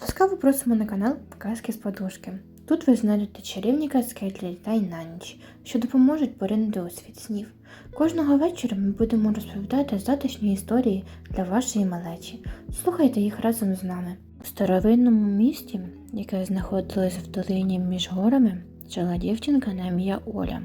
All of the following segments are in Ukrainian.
Ласкаво просимо на канал Казки з подушки. Тут ви знайдете чарівні казки для дітей на ніч, що допоможуть поринути у світ снів. Кожного вечора ми будемо розповідати затишні історії для вашої малечі. Слухайте їх разом з нами. У старовинному місті, яке знаходилось в долині між горами, жила дівчинка на ім'я Оля.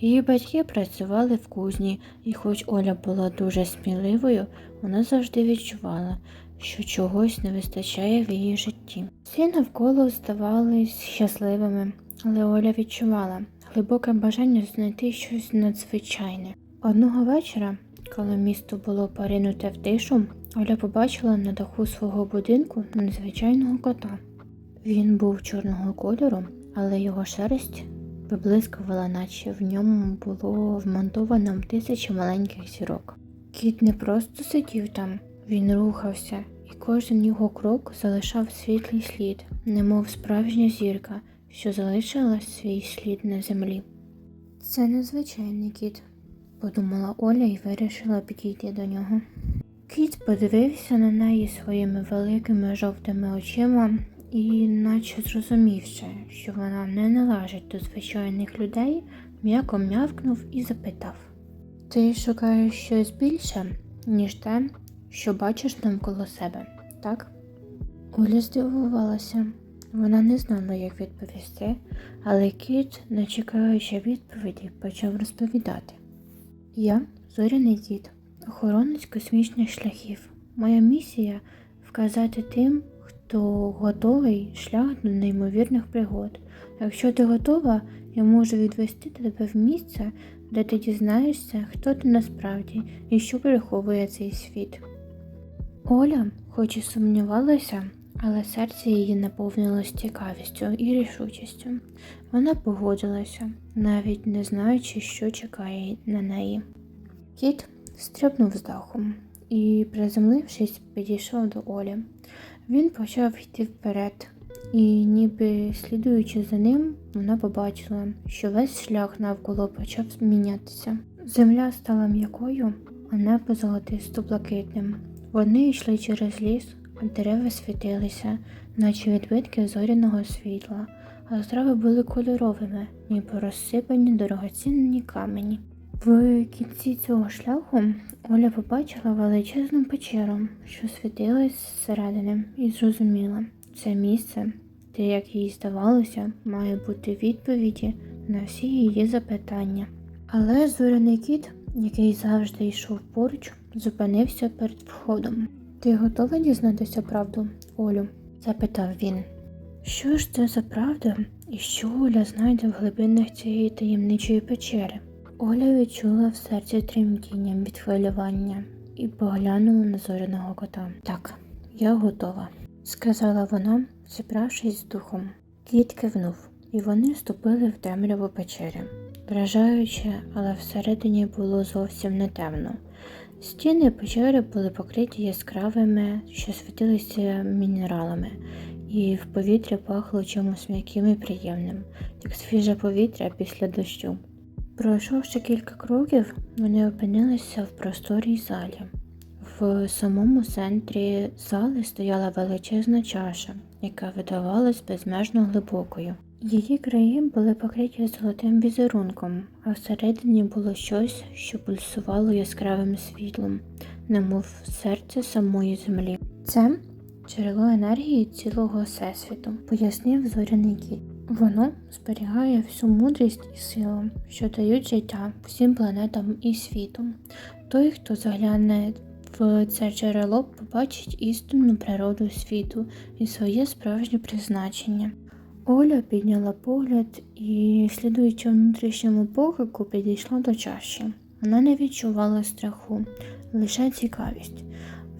Її батьки працювали в кузні, і хоч Оля була дуже сміливою, вона завжди відчувала, що чогось не вистачає в її житті. Всі навколо здавались щасливими, але Оля відчувала глибоке бажання знайти щось надзвичайне. Одного вечора, коли місто було поринуте в тишу, Оля побачила на даху свого будинку незвичайного кота. Він був чорного кольору, але його шерсть виблискувала, наче в ньому було вмонтовано тисячі маленьких зірок. Кіт не просто сидів там, він рухався, і кожен його крок залишав світлий слід, немов справжня зірка, що залишила свій слід на землі. Це незвичайний кіт, подумала Оля і вирішила підійти до нього. Кіт подивився на неї своїми великими жовтими очима і, наче зрозумівши, що вона не належить до звичайних людей, м'яко м'явкнув і запитав: Ти шукаєш щось більше, ніж те, що бачиш навколо себе, так? Оля здивувалася. Вона не знала, як відповісти, але кіт, не чекаючи відповіді, почав розповідати. Я зоряний дід, охоронець космічних шляхів. Моя місія вказати тим, хто готовий шлях до неймовірних пригод. Якщо ти готова, я можу відвести тебе в місце, де ти дізнаєшся, хто ти насправді і що приховує цей світ. Оля, хоч і сумнівалася, але серце її наповнилось цікавістю і рішучістю. Вона погодилася, навіть не знаючи, що чекає на неї. Кіт стрибнув з даху і, приземлившись, підійшов до Олі. Він почав йти вперед, і, ніби слідуючи за ним, вона побачила, що весь шлях навколо почав змінятися. Земля стала м'якою, а небо золотисто блакитним. Вони йшли через ліс, а дерева світилися, наче відбитки зоряного світла, а трави були кольоровими, ніби розсипані дорогоцінні камені. В кінці цього шляху Оля побачила величезну печеру, що світилась зсередини, і зрозуміла, це місце, де, як їй здавалося, має бути відповіді на всі її запитання. Але зоряний кіт, який завжди йшов поруч, зупинився перед входом. Ти готова дізнатися правду, Олю? запитав він. Що ж це за правда, і що Оля знайде в глибинах цієї таємничої печери? Оля відчула в серці тремтіння від хвилювання і поглянула на зоряного кота. Так, я готова, сказала вона, зібравшись з духом. Кіт кивнув, і вони вступили в темряву печери. Вражаюче, але всередині було зовсім не темно. Стіни печери були покриті яскравими, що світилися мінералами, і в повітрі пахло чимось м'яким і приємним, як свіже повітря після дощу. Пройшовши кілька кроків, вони опинилися в просторій залі. В самому центрі зали стояла величезна чаша, яка видавалась безмежно глибокою. Її краї були покриті золотим візерунком, а всередині було щось, що пульсувало яскравим світлом, немов серце самої землі. Це джерело енергії цілого всесвіту, пояснив зоряний кіт. Воно зберігає всю мудрість і силу, що дають життя всім планетам і світу. Той, хто загляне в це джерело, побачить істинну природу світу і своє справжнє призначення. Оля підняла погляд і, слідуючи внутрішньому поклику, підійшла до чаші. Вона не відчувала страху, лише цікавість.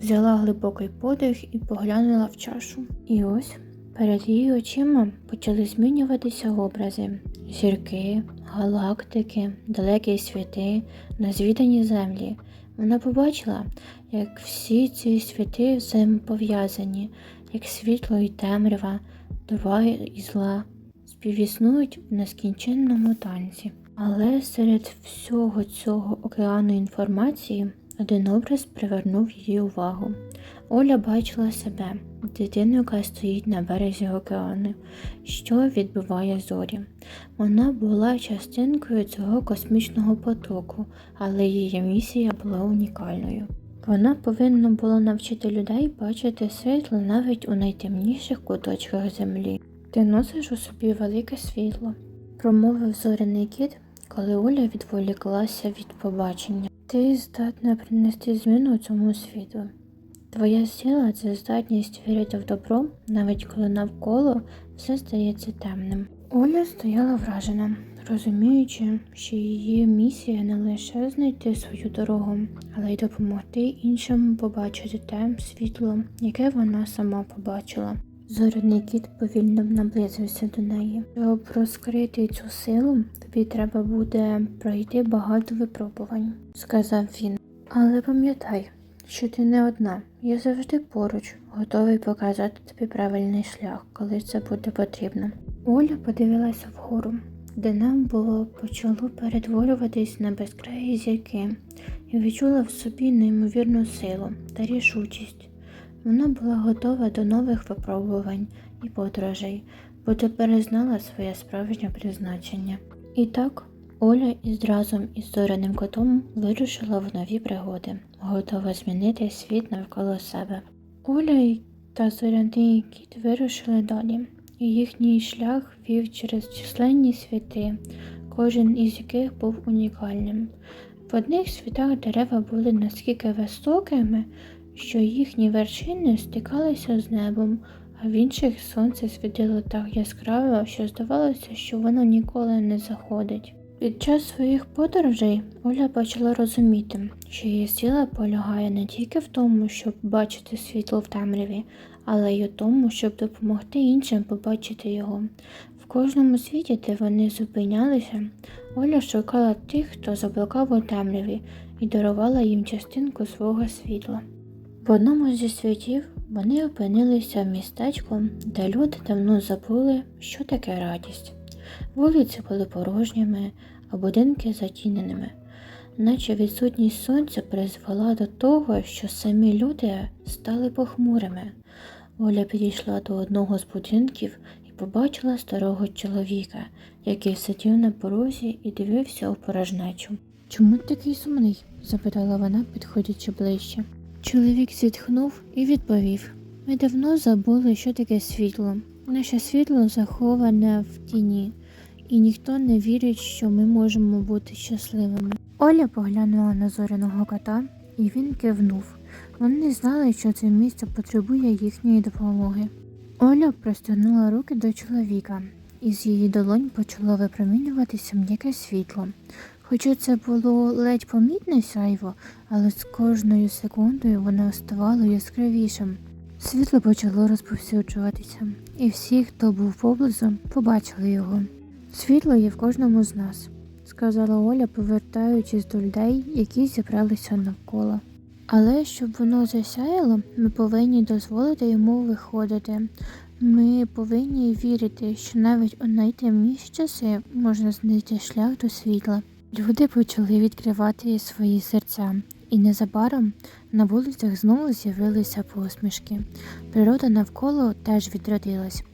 Взяла глибокий подих і поглянула в чашу. І ось перед її очима почали змінюватися образи: зірки, галактики, далекі світи, незвідані землі. Вона побачила, як всі ці світи взаємопов'язані, як світло і темрява добра і зла співіснують в нескінченному танці. Але серед всього цього океану інформації один образ привернув її увагу. Оля бачила себе, дитину, яка стоїть на березі океану, що відбиває зорі. Вона була частинкою цього космічного потоку, але її місія була унікальною. Вона повинна була навчити людей бачити світло навіть у найтемніших куточках землі. Ти носиш у собі велике світло, промовив зоряний кіт, коли Оля відволіклася від побачення. Ти здатна принести зміну цьому світу. Твоя сила це здатність вірити в добро, навіть коли навколо все здається темним. Оля стояла вражена, розуміючи, що її місія не лише знайти свою дорогу, але й допомогти іншим побачити те світло, яке вона сама побачила. Зоряний кіт повільно наблизився до неї. Щоб розкрити цю силу, тобі треба буде пройти багато випробувань, сказав він. Але пам'ятай, що ти не одна. Я завжди поруч, готовий показати тобі правильний шлях, коли це буде потрібно. Оля подивилася вгору, де нам було почало перетворюватись на безкраї зірки, і відчула в собі неймовірну силу та рішучість. Вона була готова до нових випробувань і подорожей, бо тепер знала своє справжнє призначення. І так Оля із разом із зоряним котом вирушила в нові пригоди, готова змінити світ навколо себе. Оля та зоряний кіт вирушили далі, і їхній шлях вів через численні світи, кожен із яких був унікальним. В одних світах дерева були наскільки високими, що їхні вершини стикалися з небом, а в інших сонце світило так яскраво, що здавалося, що воно ніколи не заходить. Під час своїх подорожей Оля почала розуміти, що її сила полягає не тільки в тому, щоб бачити світло в темряві, але й у тому, щоб допомогти іншим побачити його. В кожному світі, де вони зупинялися, Оля шукала тих, хто заблукав у темряві, і дарувала їм частинку свого світла. В одному зі світів вони опинилися в містечку, де люди давно забули, що таке радість. Вулиці були порожніми, а будинки затіненими, наче відсутність сонця призвела до того, що самі люди стали похмурими. Оля підійшла до одного з будинків і побачила старого чоловіка, який сидів на порозі і дивився у порожнечу. Чому ти такий сумний? запитала вона, підходячи ближче. Чоловік зітхнув і відповів: Ми давно забули, що таке світло. Наше світло заховане в тіні, і ніхто не вірить, що ми можемо бути щасливими. Оля поглянула на зоряного кота, і він кивнув. Вони знали, що це місце потребує їхньої допомоги. Оля простягнула руки до чоловіка, і з її долонь почало випромінюватися м'яке світло. Хоча це було ледь помітне сяйво, але з кожною секундою воно ставало яскравішим. Світло почало розповсюджуватися, і всі, хто був поблизу, побачили його. Світло є в кожному з нас, сказала Оля, повертаючись до людей, які зібралися навколо. Але щоб воно засяяло, ми повинні дозволити йому виходити. Ми повинні вірити, що навіть у найтемніші часи можна знайти шлях до світла. Люди почали відкривати свої серця, і незабаром на вулицях знову з'явилися посмішки. Природа навколо теж відродилась.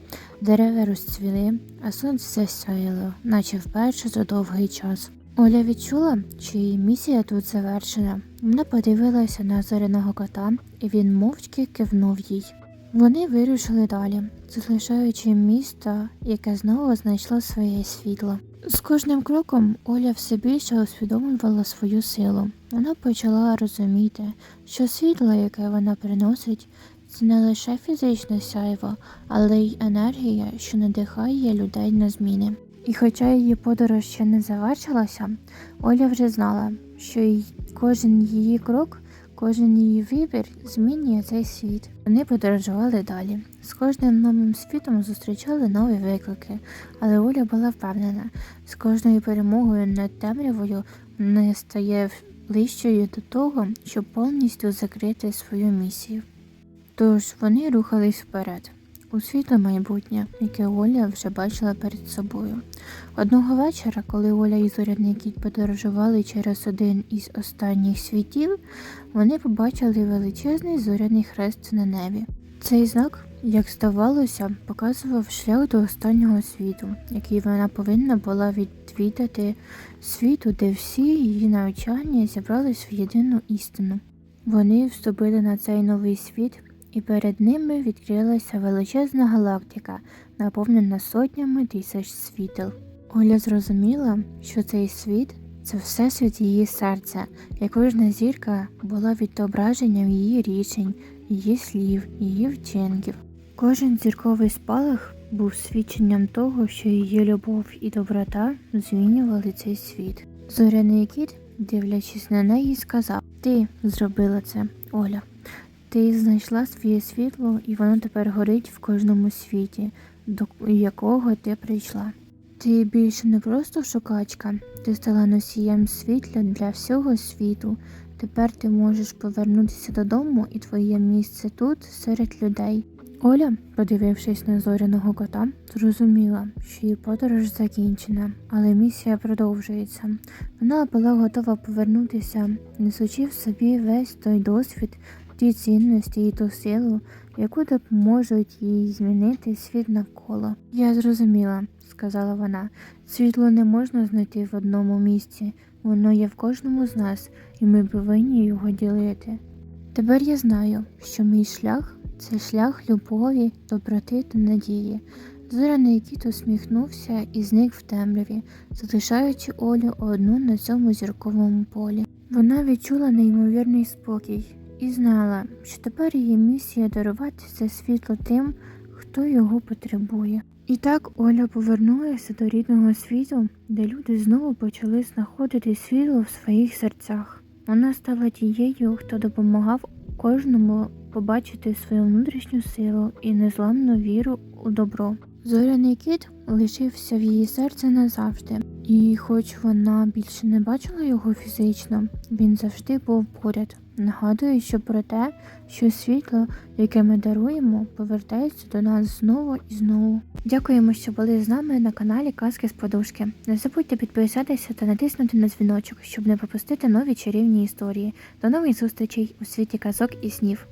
Дерева розцвіли, а сонце засяяло, наче вперше за довгий час. Оля відчула, що її місія тут завершена. Вона подивилася на зоряного кота, і він мовчки кивнув їй. Вони вирушили далі, залишаючи місто, яке знову знайшло своє світло. З кожним кроком Оля все більше усвідомлювала свою силу. Вона почала розуміти, що світло, яке вона приносить, це не лише фізичне сяйво, але й енергія, що надихає людей на зміни. І хоча її подорож ще не завершилася, Оля вже знала, що кожен її крок, кожен її вибір змінює цей світ. Вони подорожували далі. З кожним новим світом зустрічали нові виклики, але Оля була впевнена, з кожною перемогою над темрявою не стає ближчою до того, щоб повністю закрити свою місію. Тож вони рухались вперед. у світле майбутнє, яке Оля вже бачила перед собою. Одного вечора, коли Оля і зоряний кіт подорожували через один із останніх світів, вони побачили величезний зоряний хрест на небі. Цей знак, як здавалося, показував шлях до останнього світу, який вона повинна була відвідати світу, де всі її навчання зібрались в єдину істину. Вони вступили на цей новий світ, і перед ними відкрилася величезна галактика, наповнена сотнями тисяч світел. Оля зрозуміла, що цей світ це всесвіт її серця, і кожна зірка була відображенням її рішень, її слів, її вчинків. Кожен зірковий спалах був свідченням того, що її любов і доброта змінювали цей світ. Зоряний кіт, дивлячись на неї, сказав: Ти зробила це, Оля. Ти знайшла своє світло, і воно тепер горить в кожному світі, до якого ти прийшла. Ти більше не просто шукачка, ти стала носієм світла для всього світу. Тепер ти можеш повернутися додому, і твоє місце тут серед людей. Оля, подивившись на зоряного кота, зрозуміла, що її подорож закінчена, але місія продовжується. Вона була готова повернутися, несучи в собі весь той досвід, ті цінності і ту силу, яку допоможуть їй змінити світ навколо. Я зрозуміла, сказала вона. Світло не можна знайти в одному місці, воно є в кожному з нас, і ми повинні його ділити. Тепер я знаю, що мій шлях це шлях любові, доброти та надії. Зоряний кіт усміхнувся і зник в темряві, залишаючи Олю одну на цьому зірковому полі. Вона відчула неймовірний спокій і знала, що тепер її місія дарувати це світло тим, хто його потребує. І так Оля повернулася до рідного світу, де люди знову почали знаходити світло в своїх серцях. Вона стала тією, хто допомагав кожному побачити свою внутрішню силу і незламну віру у добро. Зоряний кіт лишився в її серці назавжди, і хоч вона більше не бачила його фізично, він завжди був поряд, нагадуючи про те, що світло, яке ми даруємо, повертається до нас знову і знову. Дякуємо, що були з нами на каналі Казки з Подушки. Не забудьте підписатися та натиснути на дзвіночок, щоб не пропустити нові чарівні історії. До нових зустрічей у світі казок і снів.